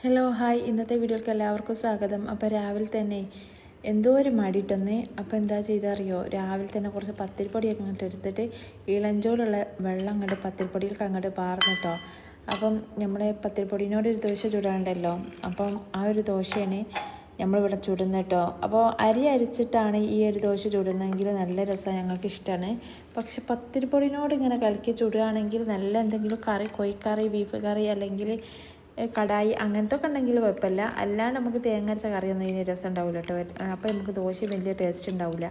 Hello hi ഇന്നത്തെ വീഡിയോക്ക് എല്ലാവർക്കും സ്വാഗതം. അപ്പോൾ രാവിലെ തന്നെ എന്തോ ഒരു മടിയിട്ടൊന്ന്. അപ്പോൾ എന്താ ചെയ്തറിയോ? രാവിലെ തന്നെ കുറച്ച് പത്തിരിപ്പൊടിയൊക്കെ അങ്ങോട്ട് എടുത്തിട്ട് ഇളഞ്ചോടുള്ള വെള്ളം അങ്ങോട്ട് പത്തിരിപ്പൊടിയിലേക്ക് അങ്ങോട്ട് പാർന്നിട്ടോ. അപ്പം നമ്മുടെ പത്തിരിപ്പൊടിനോട് ഒരു ദോശ ചൂടാണ്ടല്ലോ. അപ്പം ആ ഒരു ദോശയാണ് നമ്മളിവിടെ കേട്ടോ അപ്പോൾ അരി അരിച്ചിട്ടാണ് ഈ ഒരു ദോശ ചുടുന്നതെങ്കിൽ നല്ല രസം ഞങ്ങൾക്ക് ഇഷ്ടമാണ് പക്ഷെ പത്തിരിപ്പൊടിനോട് ഇങ്ങനെ കലക്കി ചുടുകയാണെങ്കിൽ നല്ല എന്തെങ്കിലും കറി കോഴിക്കറി ബീഫ് കറി അല്ലെങ്കിൽ കടായി അങ്ങനത്തെ ഒക്കെ ഉണ്ടെങ്കിൽ കുഴപ്പമില്ല. അല്ലാണ്ട് നമുക്ക് തേങ്ങ അരച്ച കറിയൊന്നും ഇതിന് രസം ഉണ്ടാവില്ല കേട്ടോ. അപ്പോൾ നമുക്ക് ദോശ വലിയ ടേസ്റ്റ് ഉണ്ടാവില്ല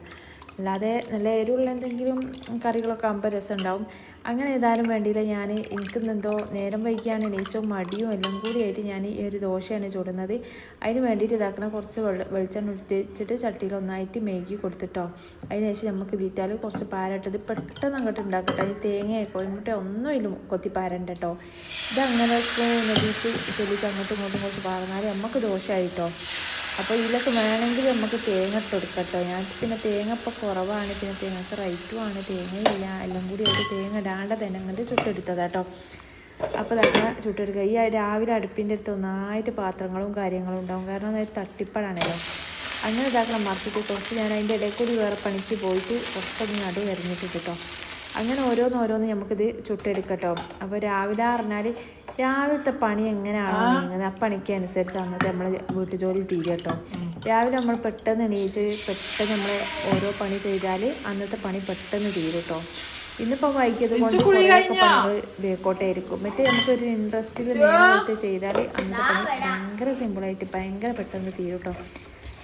അല്ലാതെ നല്ല എരിവുള്ള എന്തെങ്കിലും കറികളൊക്കെ ആകുമ്പോൾ രസം ഉണ്ടാവും അങ്ങനെ ഏതായാലും വേണ്ടിയില്ല. ഞാൻ എനിക്കിന്നെന്തോ നേരം വൈകിയാണ് എണീച്ചോ മടിയും എല്ലാം കൂടി ആയിട്ട് ഞാൻ ഈ ഒരു ദോശയാണ് ചൂടുന്നത്. അതിന് വേണ്ടിയിട്ട് ഇതാക്കണം കുറച്ച് വെള്ള വെളിച്ചെണ്ണ ഒഴിച്ചിട്ട് ചട്ടിയിൽ ഒന്നായിട്ട് മേഗി കൊടുത്തിട്ടോ. അതിന് ശേഷം നമുക്ക് ഇതിറ്റാൽ കുറച്ച് പാരട്ടത് പെട്ടെന്ന് അങ്ങോട്ട് ഉണ്ടാക്കട്ടെ. ഈ തേങ്ങയോ കോഴിമുട്ടോ ഒന്നും ഇല്ല കൊത്തി പാരണ്ട കേട്ടോ ഇതങ്ങനെ നെടിയിട്ട് ചെല്ലിച്ച് അങ്ങോട്ടും ഇങ്ങോട്ടും കുറച്ച് പാർന്നാൽ നമുക്ക് ദോശമായിട്ടോ അപ്പോൾ ഇതിലൊക്കെ വേണമെങ്കിൽ നമുക്ക് തേങ്ങ ഇട്ട് കൊടുക്കട്ടോ. ഞാൻ പിന്നെ തേങ്ങ ഇപ്പോൾ കുറവാണ്. പിന്നെ തേങ്ങക്ക് റൈറ്റുമാണ് തേങ്ങയില്ല. എല്ലാം കൂടി ഒരു തേങ്ങ ഇടാണ്ട് തന്നെ അങ്ങോട്ട് ചുട്ടെടുത്തതാട്ടോ. അപ്പോൾ തന്നെ ചുട്ടെടുക്കുക ഈ രാവിലെ അടുപ്പിന്റെ അടുത്ത് ഒന്നായിട്ട് പാത്രങ്ങളും കാര്യങ്ങളും ഉണ്ടാവും. കാരണം അതായത് തട്ടിപ്പടാണല്ലോ അങ്ങനെ ഇതാക്കണം മറിച്ചിട്ട്. കുറച്ച് ഞാൻ അതിന്റെ ഇടയിൽ കൂടി വേറെ പണിക്ക് പോയിട്ട് കുറച്ചൊന്ന് നടു വരഞ്ഞിട്ടിട്ട് കേട്ടോ അങ്ങനെ ഓരോന്നോരോന്ന് ഓരോന്ന് നമുക്കിത് ചുട്ടെടുക്കട്ടോ. അപ്പോൾ രാവിലെ പറഞ്ഞാൽ രാവിലത്തെ പണി എങ്ങനെയാണോ നീങ്ങുന്നത്? ആ പണിക്ക് അനുസരിച്ച് അന്നത്തെ നമ്മൾ വീട്ടു ജോലി തീരും കേട്ടോ. രാവിലെ നമ്മൾ പെട്ടെന്ന് എണീച്ച് പെട്ടെന്ന് നമ്മൾ ഓരോ പണി ചെയ്താൽ അന്നത്തെ പണി പെട്ടെന്ന് തീരും കേട്ടോ. ഇന്നിപ്പോൾ വൈകിയത് കൊണ്ട് കുറേയൊക്കെ പണികൾ ബേക്കോട്ടായിരിക്കും മറ്റേ നമുക്കൊരു ഇൻട്രസ്റ്റിൽ നേരത്തെ ചെയ്താൽ അന്നത്തെ പണി ഭയങ്കര സിമ്പിളായിട്ട് ഭയങ്കര പെട്ടെന്ന് തീരും കേട്ടോ.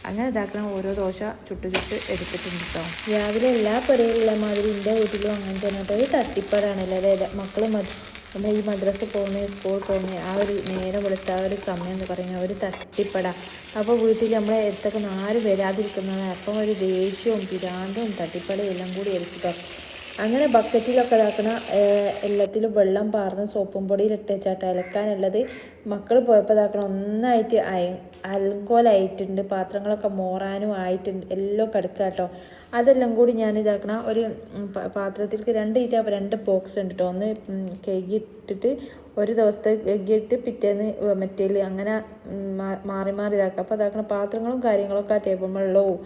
അങ്ങനെ ഇതാക്കണം ഓരോ ദോശ ചുട്ട് ചുട്ട് എടുത്തിട്ടുണ്ട് കേട്ടോ. രാവിലെ എല്ലാ പരിപാടികളും മാതിരി എന്റെ വീട്ടിലും അങ്ങനെ തന്നെ കേട്ടോ. ഒരു തട്ടിപ്പാടാണല്ലോ. അതായത് മക്കൾ നമ്മൾ ഈ മദ്രസ പോകുന്ന സ്കൂൾ പോകുന്ന ആ ഒരു നേരം വെളുത്ത ആ ഒരു സമയം എന്ന് പറയുന്നത് ഒരു തട്ടിപ്പട. അപ്പോൾ വീട്ടിൽ നമ്മളെ അടുത്തൊക്കെ നാല് വരാതിരിക്കുന്നതാണ്. അപ്പം ഒരു ദേഷ്യവും പിരാന്തവും തട്ടിപ്പടയും എല്ലാം കൂടി ആയിരിക്കും അങ്ങനെ ബക്കറ്റിലൊക്കെ ഇതാക്കണ എല്ലാത്തിലും വെള്ളം പാർന്ന് സോപ്പും പൊടിയിൽ ഇട്ടേച്ചാട്ട് അലക്കാനുള്ളത് മക്കൾ പോയപ്പോൾ ഇതാക്കണം ഒന്നായിട്ട് അയ അലങ്കോലായിട്ടുണ്ട് പാത്രങ്ങളൊക്കെ മോറാനും ആയിട്ടുണ്ട് എല്ലാം കിടക്കുക കേട്ടോ അതെല്ലാം കൂടി ഞാൻ ഇതാക്കണ ഒരു പാത്രത്തിലേക്ക് രണ്ട് ഇറ്റ രണ്ട് ബോക്സ് ഉണ്ട് കേട്ടോ ഒന്ന് കെഗിട്ടിട്ട് ഒരു ദിവസത്തെ കെഗിട്ട് പിറ്റേന്ന് മറ്റേൽ അങ്ങനെ മാറി മാറി ഇതാക്കുക അപ്പോൾ ഇതാക്കണ പാത്രങ്ങളും കാര്യങ്ങളൊക്കെ ആ ടേബിൾ വെള്ളവും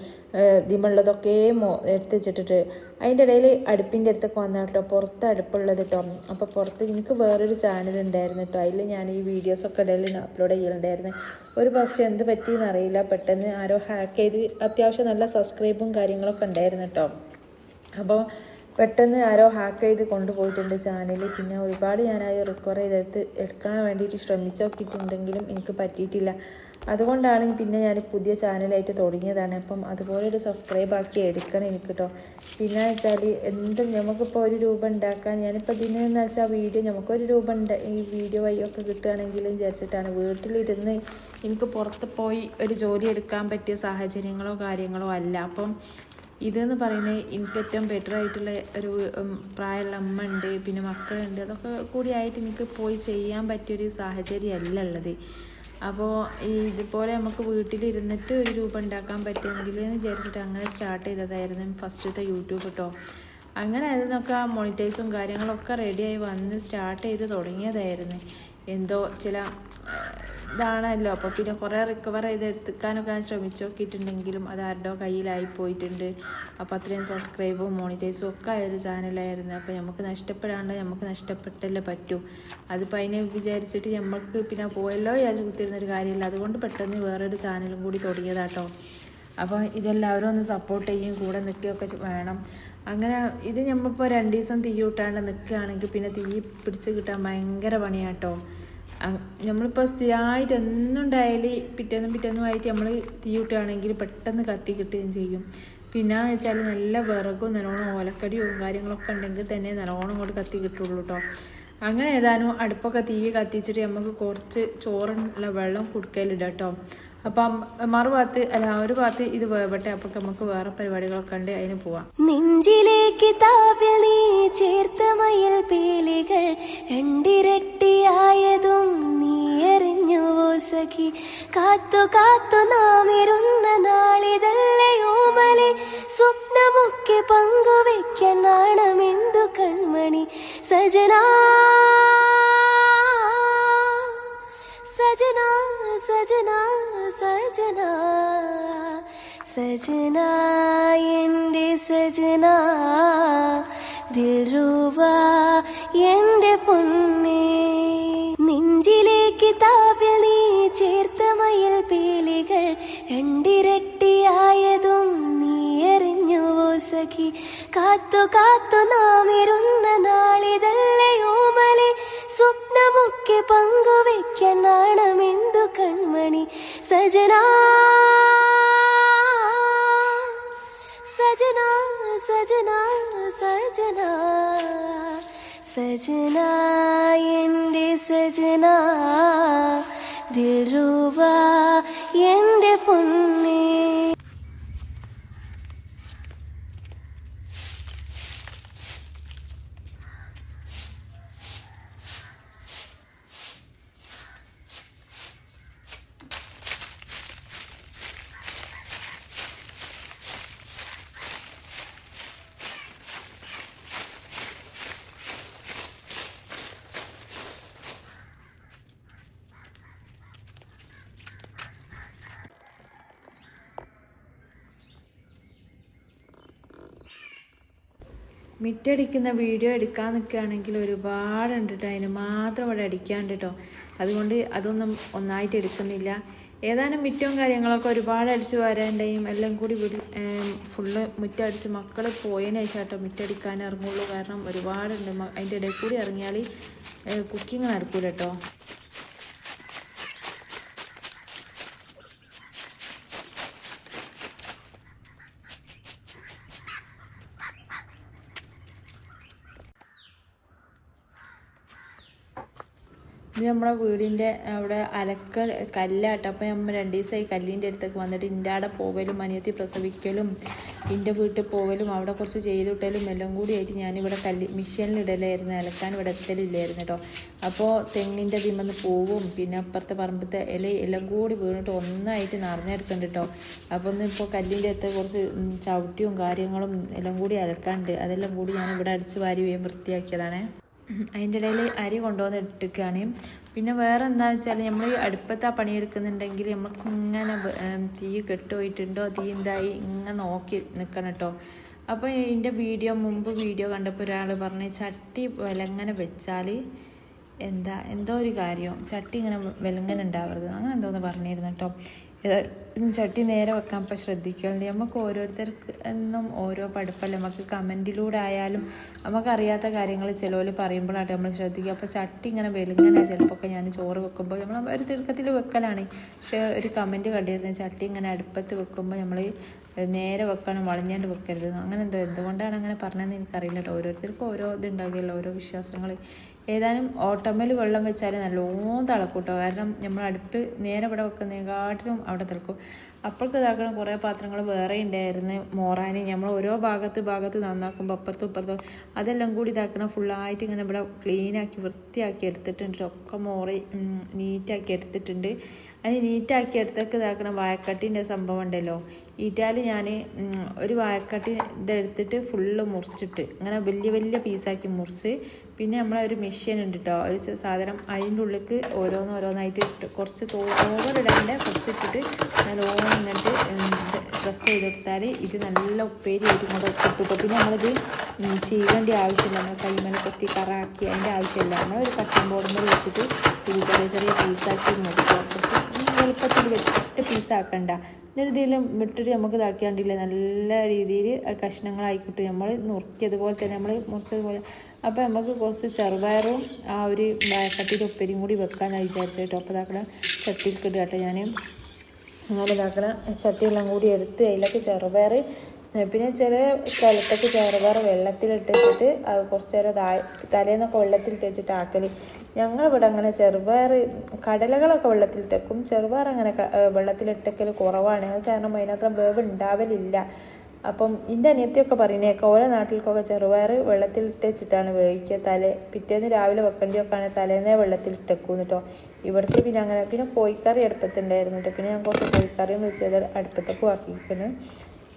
ഇതിമുള്ളതൊക്കെ മോ എടുത്ത് വെച്ചിട്ടിട്ട് അതിന്റെ ഇടയിൽ അടുപ്പിന്റെ അടുത്തൊക്കെ വന്ന കേട്ടോ പുറത്ത് അടുപ്പുള്ളത് കേട്ടോ അപ്പോൾ പുറത്ത് എനിക്ക് വേറൊരു ചാനൽ ഉണ്ടായിരുന്നു കേട്ടോ അതിൽ ഞാൻ ഈ വീഡിയോസൊക്കെ ഇടയിൽ അപ്ലോഡ് ചെയ്യലുണ്ടായിരുന്നു. ഒരു പക്ഷേ എന്ത് പറ്റിയെന്ന് അറിയില്ല. പെട്ടെന്ന് ആരോ ഹാക്ക് ചെയ്ത് അത്യാവശ്യം നല്ല സബ്സ്ക്രൈബും കാര്യങ്ങളൊക്കെ ഉണ്ടായിരുന്നു കേട്ടോ അപ്പോൾ പെട്ടെന്ന് ആരോ ഹാക്ക് ചെയ്ത് കൊണ്ടുപോയിട്ടുണ്ട് ചാനൽ പിന്നെ ഒരുപാട് ഞാനായി അത് റിക്കവർ ചെയ്തെടുത്ത് എടുക്കാൻ വേണ്ടിയിട്ട് ശ്രമിച്ചു നോക്കിയിട്ടുണ്ടെങ്കിലും എനിക്ക് പറ്റിയിട്ടില്ല. അതുകൊണ്ടാണ് പിന്നെ ഞാൻ പുതിയ ചാനലായിട്ട് തുടങ്ങിയതാണ്. അപ്പം അതുപോലെ ഒരു സബ്സ്ക്രൈബ് ആക്കി എടുക്കണം എനിക്ക് കേട്ടോ പിന്നെ വെച്ചാൽ എന്തും നമുക്കിപ്പോൾ ഒരു രൂപ ഉണ്ടാക്കാൻ ഞാനിപ്പോൾ ഇതിനെന്ന് വെച്ചാൽ വീഡിയോ നമുക്കൊരു രൂപ ഉണ്ട്. ഈ വീഡിയോ വഴിയൊക്കെ കിട്ടുകയാണെങ്കിലും വിചാരിച്ചിട്ടാണ് വീട്ടിലിരുന്ന് എനിക്ക് പുറത്ത് പോയി ഒരു ജോലി എടുക്കാൻ പറ്റിയ സാഹചര്യങ്ങളോ കാര്യങ്ങളോ അല്ല. അപ്പം ഇതെന്ന് പറയുന്നത് എനിക്ക് ഏറ്റവും ബെറ്റർ ആയിട്ടുള്ള ഒരു പ്രായമുള്ള അമ്മ ഉണ്ട് പിന്നെ മക്കളുണ്ട്. അതൊക്കെ കൂടി ആയിട്ട് എനിക്ക് പോയി ചെയ്യാൻ പറ്റിയൊരു സാഹചര്യമല്ല ഉള്ളത്. അപ്പോൾ ഇതുപോലെ നമുക്ക് വീട്ടിലിരുന്നിട്ട് ഒരു രൂപ ഉണ്ടാക്കാൻ പറ്റുമെങ്കിൽ എന്ന് വിചാരിച്ചിട്ട് അങ്ങനെ സ്റ്റാർട്ട് ചെയ്തതായിരുന്നു ഫസ്റ്റത്തെ യൂട്യൂബ് കേട്ടോ അങ്ങനെ അതിനൊക്കെ മോണിറ്റൈസും കാര്യങ്ങളൊക്കെ റെഡിയായി വന്ന് സ്റ്റാർട്ട് ചെയ്ത് തുടങ്ങിയതായിരുന്നു. എന്തോ ചില ഇതാണല്ലോ. അപ്പോൾ പിന്നെ കുറേ റിക്കവർ ചെയ്ത് എടുക്കാനൊക്കെ ഞാൻ ശ്രമിച്ചു നോക്കിയിട്ടുണ്ടെങ്കിലും അത് ആരുടെയോ കയ്യിലായി പോയിട്ടുണ്ട്. അപ്പോൾ അത്രയും സബ്സ്ക്രൈബും മോണിറ്റൈസും ഒക്കെ ആയ ഒരു ചാനലായിരുന്നു. അപ്പോൾ നമുക്ക് നഷ്ടപ്പെടാണ്ട് നമുക്ക് നഷ്ടപ്പെട്ടല്ലേ പറ്റൂ. അതിപ്പോൾ അതിനെ വിചാരിച്ചിട്ട് നമുക്ക് പിന്നെ പോയല്ലോ വിചാരിച്ച് കുത്തിരുന്നൊരു കാര്യമില്ല. അതുകൊണ്ട് പെട്ടെന്ന് വേറൊരു ചാനലും കൂടി തുടങ്ങിയതാട്ടോ. അപ്പോൾ ഇതെല്ലാവരും ഒന്ന് സപ്പോർട്ട് ചെയ്യും കൂടെ നിൽക്കുകയൊക്കെ വേണം. അങ്ങനെ ഇത് നമ്മളിപ്പോൾ രണ്ട് ദിവസം തീ കൂട്ടാണ്ട് നിൽക്കുകയാണെങ്കിൽ പിന്നെ തീ പിടിച്ച് കിട്ടാൻ ഭയങ്കര പണിയാട്ടോ. നമ്മളിപ്പോൾ സ്ഥിരമായിട്ട് എന്നുണ്ടായാൽ പിറ്റേന്നും പിറ്റേന്നും ആയിട്ട് നമ്മൾ തീ കിട്ടുകയാണെങ്കിൽ പെട്ടെന്ന് കത്തി കിട്ടുകയും ചെയ്യും. പിന്നെ എന്ന് വെച്ചാൽ നല്ല വിറകും നല്ലോണം ഓലക്കടിയും കാര്യങ്ങളൊക്കെ ഉണ്ടെങ്കിൽ തന്നെ നല്ലോണം ഇങ്ങോട്ട് കത്തി കിട്ടുള്ളൂ കേട്ടോ അങ്ങനെ ഏതാനും അടുപ്പൊക്കെ തീ കത്തിച്ചിട്ട് നമുക്ക് കുറച്ച് ചോറുള്ള വെള്ളം കുടുക്കയിലിടാം കേട്ടോ അപ്പം മറുഭാഗത്ത് അല്ല ഒരു ഭാഗത്ത് ഇത് വേവട്ടെ അപ്പൊ നമുക്ക് വേറെ പരിപാടികളൊക്കെ ഉണ്ട് അതിന് പോവാം. നെഞ്ചിലേക്ക് താപിൽ നീ ചേർത്ത മയൽ പേലികൾ രണ്ടിരട്ടിയായതും നീ എറിഞ്ഞുവോ സഖി കാത്തു കാത്തു നാമിരുന്ന നാളിതല്ലേ ഓമലെ. സ്വപ്നമൊക്കെ പങ്കുവെക്കാൻ നാണമെന്തു കൺമണി. സജനാ സജന സജന. സജന സജന എന്റെ സജന ദിൽറുവ എന്റെ പൊന്നേ. നെഞ്ചിലേക്ക് താപിൽ നീ ചേർത്ത മയൽ പേലികൾ രണ്ടിരട്ടിയായതും നീ എറിഞ്ഞുവോ സഖി കാത്തു കാത്തു നാമിരുന്ന നാളിതല്ലയോ മലെ സ്വപ്നമൊക്കെ പങ്കുവെക്കാൻ നാണമെന്തു കൺമണി. സജനാ സജന സജന സജന സജന എന്റെ സജന ദിൽറുവ എന്റെ പൊന്നേ മിറ്റടിക്കുന്ന വീഡിയോ എടുക്കാൻ നിൽക്കുകയാണെങ്കിൽ ഒരുപാടുണ്ട് കേട്ടോ അതിന് മാത്രം ഇവിടെ അടിക്കാണ്ട് കേട്ടോ അതുകൊണ്ട് അതൊന്നും ഒന്നായിട്ട് എടുക്കുന്നില്ല. ഏതാനും മിറ്റവും കാര്യങ്ങളൊക്കെ ഒരുപാട് അടിച്ച് വരാന്റെയും എല്ലാം കൂടി ഫുള്ള് മുറ്റടിച്ച് മക്കൾ പോയതിന് ശേഷം കേട്ടോ മിറ്റടിക്കാൻ ഇറങ്ങുള്ളൂ. കാരണം ഒരുപാടുണ്ട് അതിന്റെ ഇടയിൽ കൂടി ഇറങ്ങിയാൽ കുക്കിംഗ് നടക്കൂല കേട്ടോ ഇത് നമ്മുടെ വീടിന്റെ അവിടെ അലക്ക കല്ലാട്ടോ. അപ്പം നമ്മൾ രണ്ട് ദിവസമായി കല്ലിന്റെ അടുത്തൊക്കെ വന്നിട്ട് ഇന്റെ അവിടെ പോവലും അനിയത്തി പ്രസവിക്കലും ഇന്റെ വീട്ടിൽ പോവലും അവിടെ കുറച്ച് ചെയ്തിട്ടലും എല്ലാം കൂടി ആയിട്ട് ഞാനിവിടെ കല്ല് മിഷീനിലിടലായിരുന്നു അലക്കാൻ ഇവിടെ എത്തലില്ലായിരുന്നു കേട്ടോ അപ്പോൾ തെങ്ങിന്റെ തിമ്മന്ന് പോവും പിന്നെ അപ്പുറത്തെ പറമ്പത്തെ ഇല എല്ലാം കൂടി വീണിട്ട് ഒന്നായിട്ട് നിറഞ്ഞെടുക്കുന്നുണ്ട് കേട്ടോ അപ്പോൾ ഒന്ന് ഇപ്പോൾ കല്ലിന്റെ അടുത്ത് കുറച്ച് ചവിട്ടിയും കാര്യങ്ങളും എല്ലാം കൂടി അലക്കാണ്ട് അതെല്ലാം കൂടി ഞാൻ ഇവിടെ അടിച്ച് വാരി വേഗം വൃത്തിയാക്കിയതാണേ. അതിന്റെ ഇടയിൽ അരി കൊണ്ടുവന്ന് ഇട്ടിരിക്കുകയാണ്. പിന്നെ വേറെ എന്താ വെച്ചാൽ നമ്മൾ അടുപ്പത്ത് ആ പണിയെടുക്കുന്നുണ്ടെങ്കിൽ നമുക്ക് ഇങ്ങനെ തീ കെട്ടുപോയിട്ടുണ്ടോ? തീ എന്തായി? ഇങ്ങനെ നോക്കി നിൽക്കണം കേട്ടോ. അപ്പോൾ ഇതിന്റെ വീഡിയോ മുമ്പ് വീഡിയോ കണ്ടപ്പോൾ ഒരാൾ പറഞ്ഞ് ചട്ടി വിലങ്ങനെ വെച്ചാൽ എന്താ? എന്തോ ഒരു കാര്യം. ചട്ടി ഇങ്ങനെ വിലങ്ങനെ ഉണ്ടാവരുത്. അങ്ങനെ എന്തോന്ന് പറഞ്ഞിരുന്നു കേട്ടോ. ചട്ടി നേരെ വെക്കാൻ ഇപ്പം ശ്രദ്ധിക്കുന്നുണ്ട്. നമുക്ക് ഓരോരുത്തർക്ക് എന്നും ഓരോ പഠിപ്പല്ലേ? നമുക്ക് കമന്റിലൂടെ ആയാലും നമുക്കറിയാത്ത കാര്യങ്ങൾ ചിലവർ പറയുമ്പോഴാണ് നമ്മൾ ശ്രദ്ധിക്കുക. അപ്പോൾ ചട്ടി ഇങ്ങനെ വെലുങ്ങനെ ചിലപ്പോൾ ഞാൻ ചോറ് വെക്കുമ്പോൾ നമ്മൾ ഒരു തിടുക്കത്തിൽ വെക്കലാണ്. പക്ഷേ ഒരു കമന്റ് കണ്ടിരുന്ന ചട്ടി ഇങ്ങനെ അടുപ്പത്ത് വെക്കുമ്പോൾ നമ്മൾ നേരെ വെക്കണം വളഞ്ഞാണ്ട് വെക്കരുത്. അങ്ങനെ എന്തോ എന്തുകൊണ്ടാണ് അങ്ങനെ പറഞ്ഞതെന്ന് എനിക്കറിയില്ല കേട്ടോ. ഓരോരുത്തർക്കും ഓരോ ഇതുണ്ടാകില്ല ഓരോ വിശ്വാസങ്ങൾ. ഏതാനും ഓട്ടമ്മൽ വെള്ളം വെച്ചാൽ നല്ലോണം തിളക്കും കേട്ടോ കാരണം നമ്മൾ അടുപ്പ് നേരെ ഇവിടെ വെക്കുന്നതിനെക്കാട്ടിലും അവിടെ തിളക്കും. അപ്പോഴേക്ക് ഇതാക്കണം കുറേ പാത്രങ്ങൾ വേറെ ഉണ്ടായിരുന്നു മോറാൻ നമ്മൾ ഓരോ ഭാഗത്ത് ഭാഗത്ത് നന്നാക്കുമ്പോൾ അപ്പുറത്തും ഇപ്പുറത്തും അതെല്ലാം കൂടി ഇതാക്കണം. ഫുള്ളായിട്ട് ഇങ്ങനെ ഇവിടെ ക്ലീനാക്കി വൃത്തിയാക്കി എടുത്തിട്ടുണ്ട്. ഒക്കെ മോറി നീറ്റാക്കി എടുത്തിട്ടുണ്ട്. അതിന് നീറ്റാക്കി എടുത്തൊക്കെ ഇതാക്കണം വായക്കട്ടിന്റെ സംഭവം ഉണ്ടല്ലോ. ഈറ്റാൽ ഞാൻ ഒരു വായക്കട്ടി ഇതെടുത്തിട്ട് ഫുള്ള് മുറിച്ചിട്ട് അങ്ങനെ വലിയ വലിയ പീസാക്കി മുറിച്ച് പിന്നെ നമ്മളെ ഒരു മെഷീൻ ഉണ്ട് കേട്ടോ ഒരു സാധനം അതിന്റെ ഉള്ളിലേക്ക് ഓരോന്ന് ഓരോന്നായിട്ട് ഇട്ട് കുറച്ച് ഓവർ ഇടാണ്ട് കുറച്ച് ഇട്ടിട്ട് നല്ലോണം ഇങ്ങോട്ട് ഡ്രസ്സ് ചെയ്തെടുത്താൽ ഇത് നല്ല ഉപ്പേരി ആയിട്ട് ഇങ്ങോട്ട് കിട്ടും പിന്നെ നമ്മളിത് ചെയ്യേണ്ട ആവശ്യമില്ല. നമ്മൾ കൈമല കൊത്തി കറാക്കി അതിന്റെ ആവശ്യമില്ല. നമ്മളൊരു കട്ടൻ ബോർഡിൽ വെച്ചിട്ട് ചെറിയ ചെറിയ പീസാക്കി മുറിക്കുക കുറച്ച് എളുപ്പത്തിൽ വെട്ട് പീസാക്കണ്ട എന്നിട്ട് വിട്ടിട്ട് നമുക്ക് ഇതാക്കിയാണ്ടില്ലേ നല്ല രീതിയിൽ കഷ്ണങ്ങളായിക്കിട്ട് നമ്മൾ നുറുക്കിയതുപോലെ തന്നെ നമ്മൾ മുറിച്ചതുപോലെ. അപ്പോൾ നമുക്ക് കുറച്ച് ചെറുപയറും ആ ഒരു കട്ടിയിൽ ഉപ്പരിയും കൂടി വെക്കാനാണ് വിചാരിച്ചു കേട്ടോ. അപ്പോൾ ഇതാക്കണ ചട്ടിയിൽ കിട്ടുക കേട്ടോ ഞാൻ അങ്ങനെ ഇതാക്കണ ചട്ടിയെല്ലാം കൂടി എടുത്ത് അതിലൊക്കെ ചെറുപയർ പിന്നെ ചില സ്ഥലത്തൊക്കെ ചെറുപയർ വെള്ളത്തിലിട്ട് വെച്ചിട്ട് കുറച്ച് നേരം തലേന്നൊക്കെ വെള്ളത്തിലിട്ട് വെച്ചിട്ട് ആക്കൽ ഞങ്ങളിവിടെ അങ്ങനെ ചെറുപയർ കടലകളൊക്കെ വെള്ളത്തിലിട്ടേക്കും ചെറുപയർ അങ്ങനെ വെള്ളത്തിലിട്ടേക്കൽ കുറവാണ്. അത് കാരണം അതിനത്ര വേവ് ഉണ്ടാവലില്ല. അപ്പം എന്റെ അനിയത്തിയൊക്കെ പറയുന്നേക്കാം ഓരോ നാട്ടിൽക്കൊക്കെ ചെറുപയർ വെള്ളത്തിലിട്ടേച്ചിട്ടാണ് വേവിക്കുക. തലേ പിറ്റേന്ന് രാവിലെ വെക്കേണ്ടിയൊക്കെ ആണ് തലേന്നേ വെള്ളത്തിലിട്ടേക്കും കേട്ടോ ഇവിടുത്തെ പിന്നെ അങ്ങനെ പിന്നെ കോഴിക്കറി അടുപ്പത്തുണ്ടായിരുന്നു കേട്ടോ പിന്നെ ഞാൻ കുറച്ച് കോഴിക്കറിയും വെച്ചത് അടുപ്പത്തേക്ക് ആക്കിയിരിക്കുന്നു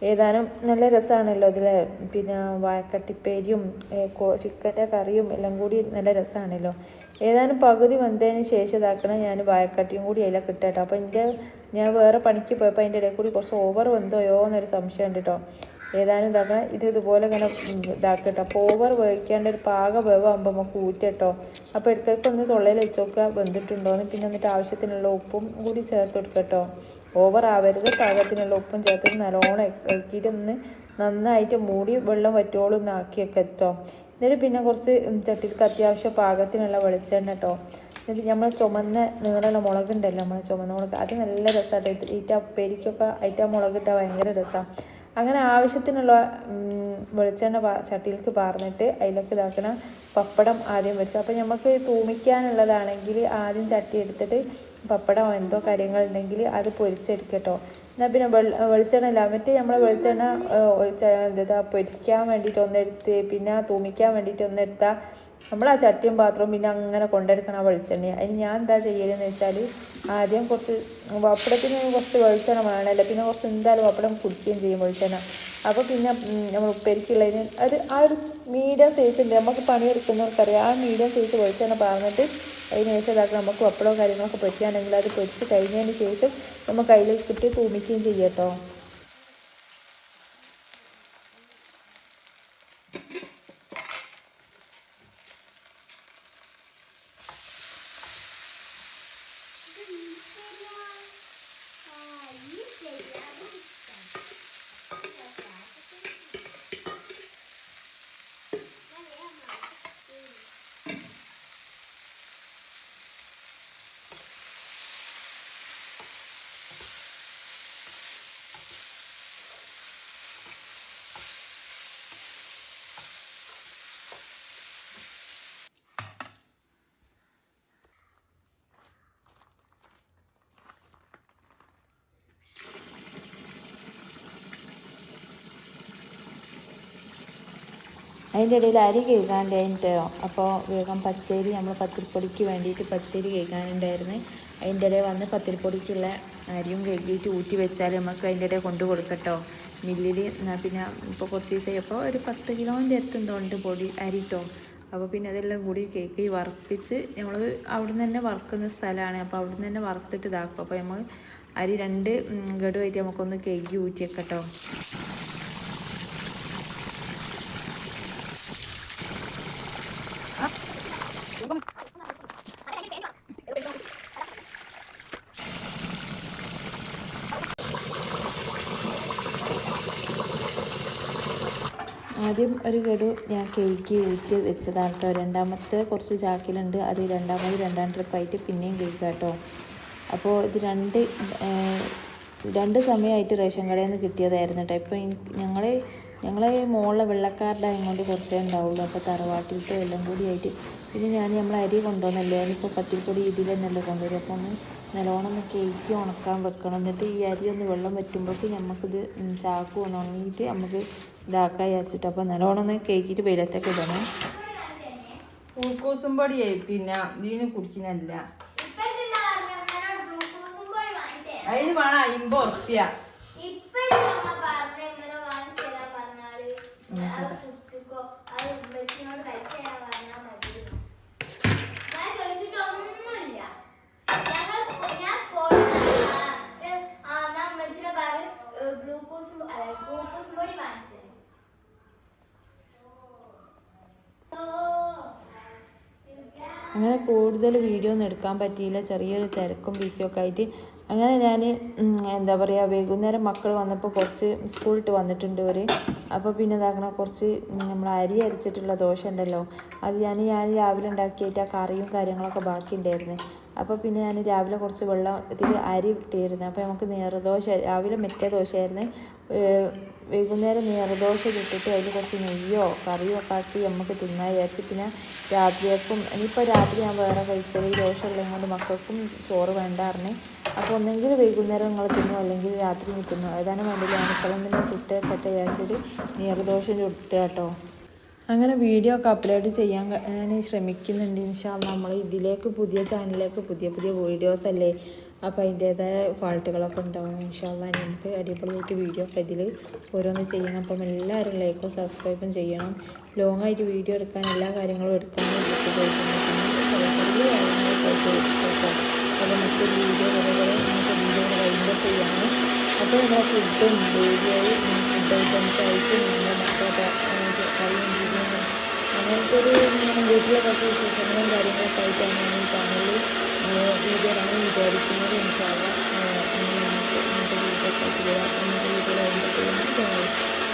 ഏതാനും നല്ല രസമാണല്ലോ ഇതിലെ പിന്നെ വായക്കട്ടിപ്പേരിയും ചിക്കന്റെ കറിയും എല്ലാം കൂടി നല്ല രസമാണല്ലോ ഏതാനും പകുതി വന്നതിന് ശേഷം ഇതാക്കണം ഞാൻ വായക്കട്ടിയും കൂടി അതിലൊക്കെ കിട്ടാട്ടോ. അപ്പോൾ എന്റെ ഞാൻ വേറെ പണിക്ക് പോയപ്പോൾ അതിന്റെ ഇടയിൽ കൂടി കുറച്ച് ഓവർ വെന്തോയോ എന്നൊരു സംശയം ഉണ്ട് കേട്ടോ ഏതാനും ഇതാക്കണം ഇത് ഇതുപോലെ ഇങ്ങനെ ഇതാക്കുക കേട്ടോ അപ്പോൾ ഓവർ വേവിക്കാണ്ട് ഒരു പാക വേവാകുമ്പോൾ നമുക്ക് ഊറ്റട്ടോ. അപ്പോൾ ഇടയ്ക്കൊക്കെ ഒന്ന് തൊള്ളയിൽ വെച്ച് നോക്കുക വെന്തിട്ടുണ്ടോയെന്ന് പിന്നെ എന്നിട്ട് ആവശ്യത്തിനുള്ള ഉപ്പും കൂടി ചേർത്ത് കൊടുക്കട്ടോ. ഓവർ ആവരുത്. പാകത്തിനുള്ള ഉപ്പും ചേർത്ത് നല്ലോണം ഇളക്കിയിട്ട് ഒന്ന് നന്നായിട്ട് മൂടി വെള്ളം വറ്റോളൊന്നാക്കിയൊക്കെ എത്തോ എന്നിട്ട് പിന്നെ കുറച്ച് ചട്ടിക്ക് അത്യാവശ്യം പാകത്തിനുള്ള വെളിച്ചെണ്ണ കേട്ടോ എന്നിട്ട് നമ്മൾ ചുമന്ന നീളമുള്ള മുളകുണ്ടല്ലോ നമ്മൾ ചുമന്ന മുളക് അത് നല്ല രസമായിട്ട് ഈറ്റ ഉപ്പേരിക്കൊക്കെ മുളക് മുളകിട്ടാൽ ഭയങ്കര രസമാണ് അങ്ങനെ ആവശ്യത്തിനുള്ള വെളിച്ചെണ്ണ ചട്ടിയിലേക്ക് പാർന്നിട്ട് അതിലേക്ക് ഇതാക്കണ പപ്പടം ആദ്യം വെച്ച്. അപ്പോൾ നമുക്ക് തൂമിക്കാനുള്ളതാണെങ്കിൽ ആദ്യം ചട്ടി എടുത്തിട്ട് പപ്പടം എന്തോ കാര്യങ്ങളുണ്ടെങ്കിൽ അത് പൊരിച്ചെടുക്കട്ടോ എന്നാൽ പിന്നെ വെള വെളിച്ചെണ്ണ ഇല്ല. മറ്റേ നമ്മൾ വെളിച്ചെണ്ണ എന്താ പൊരിക്കാൻ വേണ്ടിയിട്ട് ഒന്നെടുത്ത് പിന്നെ തൂമിക്കാൻ വേണ്ടിയിട്ട് ഒന്നെടുത്താൽ നമ്മൾ ആ ചട്ടിയും പാത്രവും പിന്നെ അങ്ങനെ കൊണ്ടെടുക്കണം ആ വെളിച്ചെണ്ണ അതിന് ഞാൻ എന്താ ചെയ്യലെന്ന് വെച്ചാൽ ആദ്യം കുറച്ച് പപ്പടത്തിന് കുറച്ച് വെളിച്ചെണ്ണ വേണമല്ലോ. പിന്നെ കുറച്ച് എന്തായാലും പപ്പടം കുടിക്കുകയും ചെയ്യും വെളിച്ചെണ്ണ. അപ്പോൾ പിന്നെ നമ്മൾ ഉപ്പേരിക്കുള്ളതിന് അത് ആ ഒരു മീഡിയം സൈസ് ഉണ്ട്. നമുക്ക് പണിയെടുക്കുന്നവർക്കറിയാം. ആ മീഡിയം സൈസ് വെളിച്ചെണ്ണ പറഞ്ഞിട്ട് അതിന് ശേഷം ഇതാക്കുക നമുക്ക് പപ്പടവും കാര്യങ്ങളൊക്കെ പൊരിക്കുകയാണെങ്കിൽ അത് പൊരിച്ച് കഴിഞ്ഞതിന് ശേഷം നമുക്ക് അതിലേക്ക് ഇട്ട് തൂമിക്കുകയും ചെയ്യാം കേട്ടോ. അതിന്റെ ഇടയിൽ അരി കേൾക്കാണ്ടായിട്ടോ അപ്പോൾ വേഗം പച്ചരി നമ്മൾ പത്തിരിപ്പൊടിക്ക് വേണ്ടിയിട്ട് പച്ചരി കേൾക്കാനുണ്ടായിരുന്നു. അതിന്റെ ഇടയിൽ വന്ന് പത്തിരിപ്പൊടിക്കുള്ള അരിയും കഴുകിയിട്ട് ഊറ്റി വെച്ചാൽ നമുക്ക് അതിന്റെ ഇടയിൽ കൊണ്ടു കൊടുക്കട്ടോ. മില്ലിൽ പിന്നെ ഇപ്പോൾ കുറച്ച് ദിവസമായി അപ്പോൾ ഒരു പത്ത് കിലോന്റെ എത്തുന്നുണ്ട് പൊടി അരിട്ടോ അപ്പോൾ പിന്നെ അതെല്ലാം കൂടി കേക്ക് വറുപ്പിച്ച് നമ്മൾ അവിടെ നിന്ന് തന്നെ വറുക്കുന്ന സ്ഥലമാണ്. അപ്പോൾ അവിടെ നിന്ന് തന്നെ വറുത്തിട്ട് ഇതാക്കും. അപ്പോൾ നമ്മൾ അരി രണ്ട് ഗഡുമായിട്ട് നമുക്കൊന്ന് കേക്ക് ഊറ്റിയൊക്കെ ആദ്യം ഒരു ഗഡു ഞാൻ കേക്ക് ഊറ്റി വെച്ചതാണ് കേട്ടോ. രണ്ടാമത്തെ കുറച്ച് ചാക്കിലുണ്ട്. അത് രണ്ടാമത് രണ്ടാം ട്രിപ്പായിട്ട് പിന്നെയും കേക്ക് കേട്ടോ അപ്പോൾ ഇത് രണ്ട് രണ്ട് സമയമായിട്ട് റേഷൻ കടയിൽ നിന്ന് കിട്ടിയതായിരുന്നു കേട്ടോ. ഇപ്പോൾ ഞങ്ങൾ ഞങ്ങളെ മുകളിലെ വെള്ളക്കാരുടെ ആയതുകൊണ്ട് കുറച്ചേ ഉണ്ടാവുള്ളൂ. അപ്പോൾ തറവാട്ടിലത്തെ എല്ലാം കൂടി ആയിട്ട് പിന്നെ ഞാൻ നമ്മൾ അരി കൊണ്ടുവന്നല്ലേ? അതിനിപ്പോൾ പത്തിരിപ്പൊടി ഇതിൽ തന്നെയല്ലേ കൊണ്ടുവരും അപ്പോൾ ഒന്ന് നല്ലോണം ഒന്ന് കേക്ക് ഉണക്കാൻ വെക്കണം. എന്നിട്ട് ഈ അരി ഒന്ന് വെള്ളം വറ്റുമ്പോഴേക്ക് നമുക്കിത് ചാക്ക് ഒന്ന് ഉണങ്ങിയിട്ട് നമുക്ക് ഇതാക്കാൻ വിചാരിച്ചിട്ട്. അപ്പോൾ നല്ലോണം ഒന്ന് കേക്കിട്ട് വെയിലത്തൊക്കെ ഇടണം. ഗ്ലൂക്കോസും പൊടിയേ പിന്നെ ഇതിന് കുടിക്കുന്നല്ല അതിന് വേണം അമ്പത് ഉറുപ്പ്യ. അങ്ങനെ കൂടുതൽ വീഡിയോ ഒന്നും എടുക്കാൻ പറ്റിയില്ല. ചെറിയൊരു തിരക്കും ബിസിയൊക്കെ ആയിട്ട്. അങ്ങനെ ഞാൻ എന്താ പറയുക വൈകുന്നേരം മക്കൾ വന്നപ്പോൾ കുറച്ച് സ്കൂളിട്ട് വന്നിട്ടുണ്ട് ഒരു അപ്പോൾ പിന്നെ ഇതാക്കണ കുറച്ച് നമ്മൾ അരി അരിച്ചിട്ടുള്ള ദോശ ഉണ്ടല്ലോ. അത് ഞാൻ ഞാൻ രാവിലെ ഉണ്ടാക്കിയിട്ട് ആ കറിയും കാര്യങ്ങളൊക്കെ ബാക്കി ഉണ്ടായിരുന്നു. അപ്പോൾ പിന്നെ ഞാൻ രാവിലെ കുറച്ച് വെള്ളം ഇതിൽ അരി ഇട്ടിരുന്നു. അപ്പോൾ നമുക്ക് നേർദോശ രാവിലെ മെറ്റേ ദോശയായിരുന്നു. വൈകുന്നേരം നീർദോശ ചുട്ടിട്ട് അതിൽ കുറച്ച് നെയ്യോ കറിയോ ഒക്കെ ആക്കി നമുക്ക് തിന്നാൻ വിചാരിച്ച് പിന്നെ രാത്രിയപ്പം ഇനിയിപ്പോൾ രാത്രി ഞാൻ വേറെ കഴിക്കൽ ഈ ദോശ ഉള്ളത് കൊണ്ട് മക്കൾക്കും ചോറ് വേണ്ടാറിന് അപ്പോൾ ഒന്നെങ്കിൽ വൈകുന്നേരം നിങ്ങൾ തിന്നു അല്ലെങ്കിൽ രാത്രി നിൽക്കുന്നു ഏതാനും വേണ്ടി അണുക്കളം തന്നെ ചുട്ട് കെട്ട് വിചാരിച്ചിട്ട് നീർദോശ ചുട്ട് കേട്ടോ. അങ്ങനെ വീഡിയോ ഒക്കെ അപ്ലോഡ് ചെയ്യാൻ ഞാൻ ശ്രമിക്കുന്നുണ്ട് ഇൻഷാ നമ്മൾ ഇതിലേക്ക് പുതിയ ചാനലിലേക്ക് പുതിയ പുതിയ വീഡിയോസ് അല്ലേ? അപ്പോൾ അതിന്റേതായ ഫാൾട്ടുകളൊക്കെ ഉണ്ടാവും. ഇൻഷാല്ല നമുക്ക് അടിപൊളിയായിട്ട് വീഡിയോ ഒക്കെ ഇതിൽ ഓരോന്ന് ചെയ്യണം. അപ്പം എല്ലാവരും ലൈക്കും സബ്സ്ക്രൈബും ചെയ്യണം. ലോങ് ആയിട്ട് വീഡിയോ എടുക്കാൻ എല്ലാ കാര്യങ്ങളും എടുക്കാനും അപ്പോൾ മറ്റൊരു വീഡിയോ വരെ വരെ നമുക്ക് വീഡിയോ വൈൻഡപ്പ് ചെയ്യാണ് അപ്പോൾ നമ്മുടെ ഫുഡും വീഡിയോയും ഫുഡ് ഐറ്റംസ് ആയിട്ട് നമ്മുടെ അങ്ങനത്തെ ഒരു വീട്ടിലെ കുറച്ച് വിശേഷങ്ങളും കാര്യങ്ങളൊക്കെ ആയിട്ടാണ് ഞാൻ ഈ ചാനലിൽ വീഡിയോ വീഡിയോയിലാണ് വിചാരിക്കുന്നത് ഇൻഷാല്ല അങ്ങനെ നമുക്ക് ഇന്നത്തെ വീഡിയോ ഇന്നത്തെ വീഡിയോ